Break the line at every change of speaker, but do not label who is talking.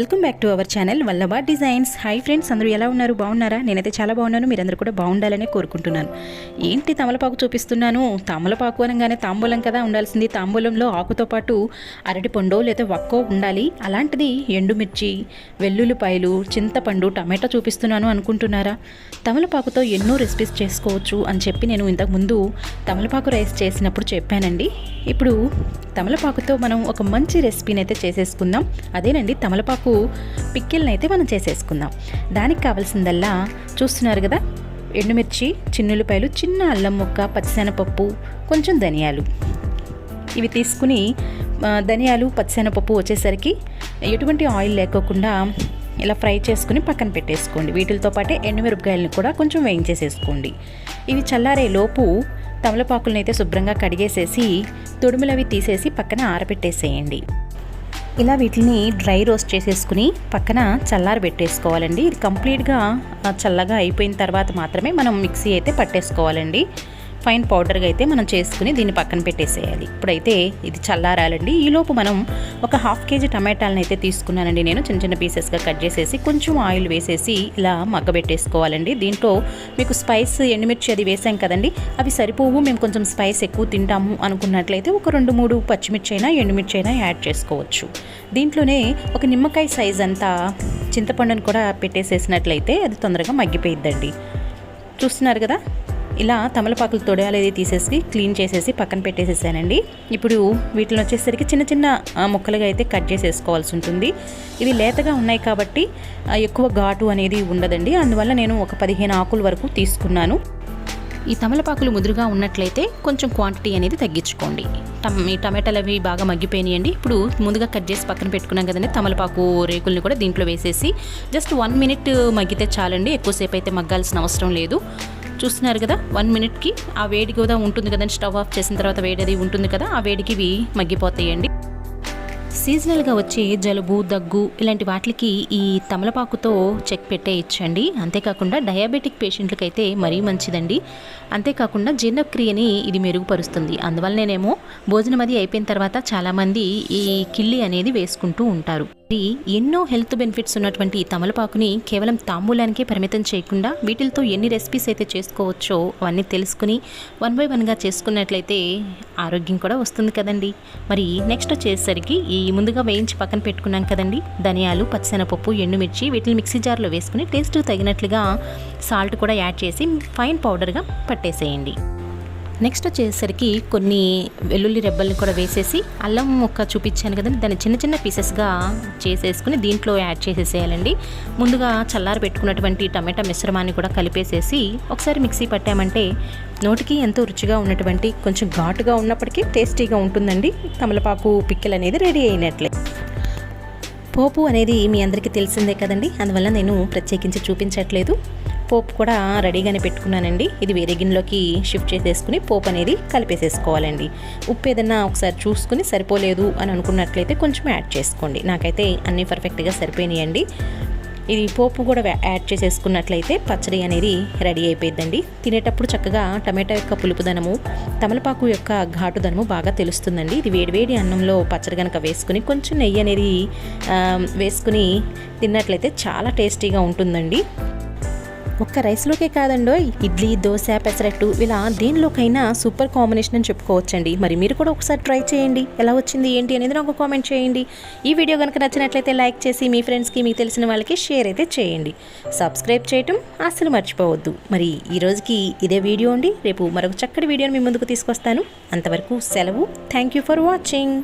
Welcome back to our channel Vallabha designs. Hi friends అందరూ ఎలా ఉన్నారు? బాగున్నారా? నేనైతే చాలా బాగున్నాను. మీరందరూ కూడా బాగుండాలని కోరుకుంటున్నాను. ఏంటి తమలపాకు చూపిస్తున్నాను? తమలపాకు అనగానే తాంబూలం కదా? ఉండాల్సింది తాంబూలంలో ఆకుతో పాటు అరటి పండు లేదా వక్కో ఉండాలి. అలాంటిది ఎండుమిర్చి వెల్లుల్లిపాయలు చింతపండు టమాటా చూపిస్తున్నాను అనుకుంటున్నారా? తమలపాకుతో ఎన్నో రెసిపీస్ చేసుకోవచ్చు అని చెప్పి నేను ఇంతకుముందు తమలపాకు రైస్ చేసినప్పుడు చెప్పానండి. ఇప్పుడు తమలపాకుతో మనం ఒక మంచి రెసిపీని అయితే చేసేసుకుందాం. అదేనండి తమలపాకు పిక్కిల్ని అయితే మనం చేసేసుకుందాం. దానికి కావాల్సిందల్లా చూస్తున్నారు కదా ఎండుమిర్చి చిన్నులపాయలు చిన్న అల్లం ముక్క పచ్చిశనపప్పు కొంచెం ధనియాలు. ఇవి తీసుకుని ధనియాలు పచ్చిశనపప్పు వచ్చేసరికి ఎటువంటి ఆయిల్ లేకోకుండా ఇలా ఫ్రై చేసుకుని పక్కన పెట్టేసుకోండి. వీటితో పాటే ఎండుమిరపకాయలను కూడా కొంచెం వేయించేసేసుకోండి. ఇవి చల్లారే లోపు తమలపాకులనైతే అయితే శుభ్రంగా కడిగేసేసి తొడుములవి తీసేసి పక్కన ఆరబెట్టేసేయండి. ఇలా వీటిని డ్రై రోస్ట్ చేసేసుకుని పక్కన చల్లారి పెట్టేసుకోవాలండి. ఇది కంప్లీట్గా చల్లగా అయిపోయిన తర్వాత మాత్రమే మనం మిక్సీ అయితే పట్టేసుకోవాలండి. ఫైన్ పౌడర్గా అయితే మనం చేసుకుని దీన్ని పక్కన పెట్టేసేయాలి. ఇప్పుడైతే ఇది చల్లారాలండి. ఈలోపు మనం ఒక హాఫ్ కేజీ టమాటాలను అయితే తీసుకున్నానండి నేను. చిన్న చిన్న పీసెస్గా కట్ చేసేసి కొంచెం ఆయిల్ వేసేసి ఇలా మగ్గబెట్టేసుకోవాలండి. దీంట్లో మీకు స్పైస్ ఎండుమిర్చి అది వేసాం కదండి. అవి సరిపోవు. మేము కొంచెం స్పైస్ ఎక్కువ తింటాము అనుకున్నట్లయితే ఒక రెండు మూడు పచ్చిమిర్చి అయినా ఎండుమిర్చి అయినా యాడ్ చేసుకోవచ్చు. దీంట్లోనే ఒక నిమ్మకాయ సైజ్ అంతా చింతపండుని కూడా పెట్టేసేసినట్లయితే అది తొందరగా మగ్గిపోయిద్దండి. చూస్తున్నారు కదా? ఇలా తమలపాకులు తొడయాలేది తీసేసి క్లీన్ చేసేసి పక్కన పెట్టేసేసానండి. ఇప్పుడు వీటిని వచ్చేసరికి చిన్న చిన్న ముక్కలుగా అయితే కట్ చేసేసుకోవాల్సి ఉంటుంది. ఇవి లేతగా ఉన్నాయి కాబట్టి ఎక్కువ ఘాటు అనేది ఉండదండి. అందువల్ల నేను ఒక పదిహేను ఆకుల వరకు తీసుకున్నాను. ఈ తమలపాకులు ముదురుగా ఉన్నట్లయితే కొంచెం క్వాంటిటీ అనేది తగ్గించుకోండి. టమ్ ఈ టమాటాలు అవి బాగా మగ్గిపోయినాయండి. ఇప్పుడు ముందుగా కట్ చేసి పక్కన పెట్టుకున్నాం కదండి తమలపాకు రేకుల్ని కూడా దీంట్లో వేసేసి జస్ట్ వన్ మినిట్ మగ్గితే చాలండి. ఎక్కువసేపు అయితే మగ్గాల్సిన అవసరం లేదు. చూస్తున్నారు కదా వన్ మినిట్కి ఆ వేడి కూడా ఉంటుంది కదండి స్టవ్ ఆఫ్ చేసిన తర్వాత వేడి అది ఉంటుంది కదా ఆ వేడికి ఇవి మగ్గిపోతాయండి. సీజనల్గా వచ్చే జలుబు దగ్గు ఇలాంటి వాటికి ఈ తమలపాకుతో చెక్ పెట్టేయచ్చండి. అంతేకాకుండా డయాబెటిక్ పేషెంట్లకైతే మరీ మంచిదండి. అంతేకాకుండా జీర్ణక్రియని ఇది మెరుగుపరుస్తుంది. అందువల్లనేమో భోజనం అది అయిపోయిన తర్వాత చాలామంది ఈ కిల్లి అనేది వేసుకుంటూ ఉంటారు. మరి ఎన్నో హెల్త్ బెనిఫిట్స్ ఉన్నటువంటి ఈ తమలపాకుని కేవలం తాంబూలానికే పరిమితం చేయకుండా వీటితో ఎన్ని రెసిపీస్ అయితే చేసుకోవచ్చో అవన్నీ తెలుసుకుని వన్ బై వన్గా చేసుకున్నట్లయితే ఆరోగ్యం కూడా వస్తుంది కదండి. మరి నెక్స్ట్ వచ్చేసరికి ఈ ముందుగా వేయించి పక్కన పెట్టుకున్నాం కదండి. ధనియాలు పచ్చిశనపప్పు ఎండుమిర్చి వీటిని మిక్సీ జార్లో వేసుకుని టేస్ట్ తగినట్లుగా సాల్ట్ కూడా యాడ్ చేసి ఫైన్ పౌడర్గా పట్టేసేయండి. నెక్స్ట్ వచ్చేసరికి కొన్ని వెల్లుల్లి రెబ్బల్ని కూడా వేసేసి అల్లం ముక్క చూపించాను కదండి. దాన్ని చిన్న చిన్న పీసెస్గా చేసేసుకుని దీంట్లో యాడ్ చేసేసేయాలండి. ముందుగా చల్లారి పెట్టుకున్నటువంటి టమాటా మిశ్రమాన్ని కూడా కలిపేసేసి ఒకసారి మిక్సీ పట్టామంటే నోటికి ఎంతో రుచిగా ఉన్నటువంటి కొంచెం ఘాటుగా ఉన్నప్పటికీ టేస్టీగా ఉంటుందండి. తమలపాకు పిక్కలు అనేది రెడీ అయినట్లే. పోపు అనేది మీ అందరికీ తెలిసిందే కదండి. అందువల్ల నేను ప్రత్యేకించి చూపించట్లేదు. పోపు కూడా రెడీగానే పెట్టుకున్నానండి. ఇది వేరే గిన్నెలోకి షిఫ్ట్ చేసేసుకుని పోపు అనేది కలిపేసేసుకోవాలండి. ఉప్పు ఏదన్నా ఒకసారి చూసుకుని సరిపోలేదు అని అనుకున్నట్లయితే కొంచెం యాడ్ చేసుకోండి. నాకైతే అన్నీ పర్ఫెక్ట్గా సరిపోయినాయండి. ఇది పోపు కూడా యాడ్ చేసేసుకున్నట్లయితే పచ్చడి అనేది రెడీ అయిపోయిందండి తినేటప్పుడు చక్కగా టమాటా యొక్క పులుపుదనము తమలపాకు యొక్క ఘాటుదనము బాగా తెలుస్తుందండి. ఇది వేడివేడి అన్నంలో పచ్చడి కనుక వేసుకుని కొంచెం నెయ్యి అనేది వేసుకుని తిన్నట్లయితే చాలా టేస్టీగా ఉంటుందండి. ఒక్క రైస్లోకే కాదండో ఇడ్లీ దోశ పెసరట్టు ఇలా దేనిలోకైనా సూపర్ కాంబినేషన్ అని చెప్పుకోవచ్చండి. మరి మీరు కూడా ఒకసారి ట్రై చేయండి. ఎలా వచ్చింది ఏంటి అనేది నాకు కామెంట్ చేయండి. ఈ వీడియో కనుక నచ్చినట్లయితే లైక్ చేసి మీ ఫ్రెండ్స్కి మీకు తెలిసిన వాళ్ళకి షేర్ అయితే చేయండి. సబ్స్క్రైబ్ చేయటం అస్సలు మర్చిపోవద్దు. మరి ఈ రోజుకి ఇదే వీడియో అండి. రేపు మరొక చక్కటి వీడియోని మీ ముందుకు తీసుకొస్తాను. అంతవరకు సెలవు. Thank you for watching.